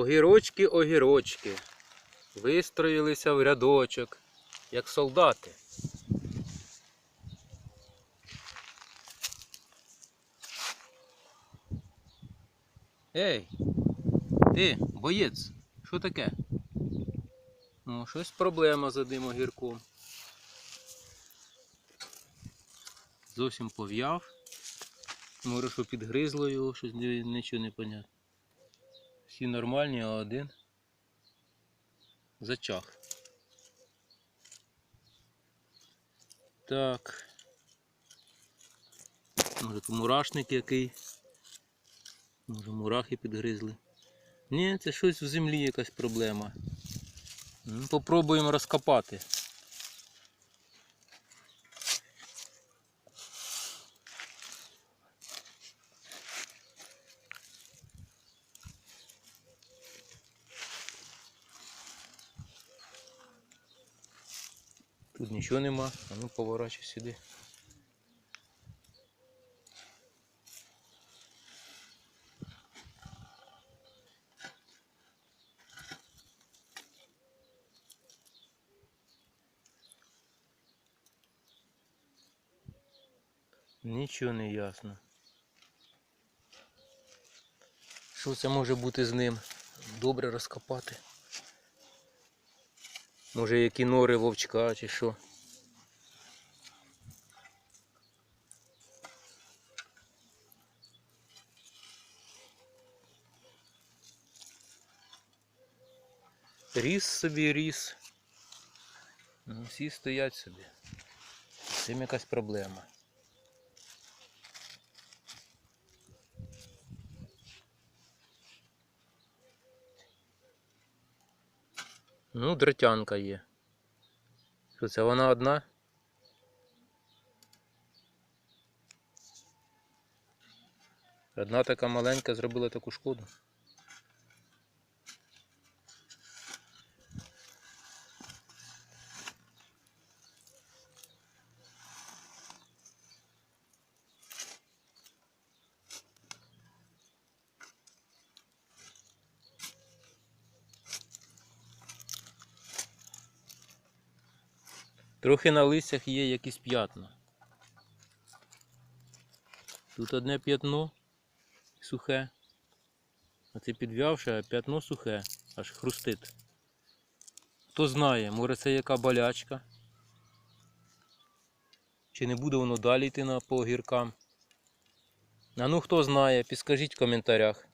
Огірочки, огірочки. Вистроїлися в рядочок, як солдати. Ей, ти, боєць, що таке? Ну, щось проблема з одним огірком. Зовсім пов'яв. Може, що підгризло його, щось нічого не понятно. Всі нормальні, а один зачах. Так. Може, то мурашник який. Може, мурахи підгризли. Ні, це щось в землі якась проблема. Ну, Попробуємо розкопати. Тут нічого нема, а ну поворачуй сюди. Нічого не ясно. Що це може бути з ним? Добре розкопати. Може які нори вовчка чи що. Ріс собі ріс. Ну, всі стоять собі. З цим якась проблема. Ну, дротянка є. Що це вона одна? Одна така маленька зробила таку шкоду. Трохи на листях є якісь п'ятна. Тут одне п'ятно сухе. А це підв'явше, а п'ятно сухе, аж хрустить. Хто знає, може це яка болячка. Чи не буде воно далі йти по огіркам? А ну хто знає, підскажіть в коментарях.